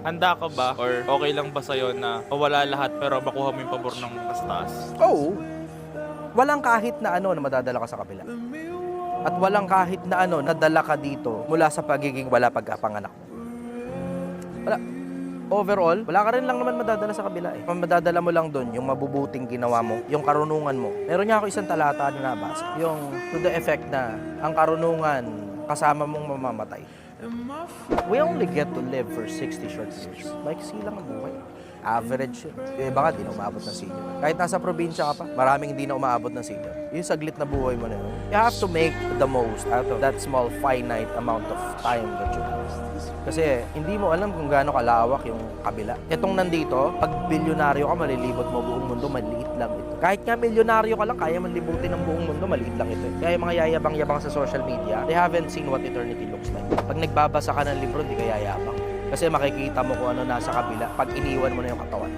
Handa ka ba? Or okay lang ba sa'yo na mawala lahat pero makuha mo yung pabor ng mas taas? Oo. Walang kahit na ano na madadala ka sa kabila. At walang kahit na ano nadala ka dito mula sa pagiging wala pagkapanganak mo. Wala. Overall, wala ka rin lang naman madadala sa kabila eh. Ang madadala mo lang doon, yung mabubuting ginawa mo, yung karunungan mo. Meron niya ako isang talata na nabasa. Yung to the effect na ang karunungan kasama mong mamamatay. We only get to live for 60 short years. Maiksi lang ang buhay. Average iba nga, di na umabot ng senior. Kahit nasa probinsya ka pa, maraming hindi na umabot ng senior. Yung saglit na buhay mo na yun. You have to make the most out of that small finite amount of time that you have. Kasi hindi mo alam kung gaano kalawak yung kabila. Itong nandito, pag bilyonaryo ka, malilibot mo buong mundo, maliit lang ito. Kahit nga milyonaryo ka lang, kaya man libutin ng buong mundo, maliit lang ito. eh. Kaya yung mga yayabang-yabang sa social media, they haven't seen what eternity looks like. Pag nagbabasa ka ng libro, hindi ka yayabang. Kasi makikita mo kung ano nasa kabila pag iniwan mo na yung katawan.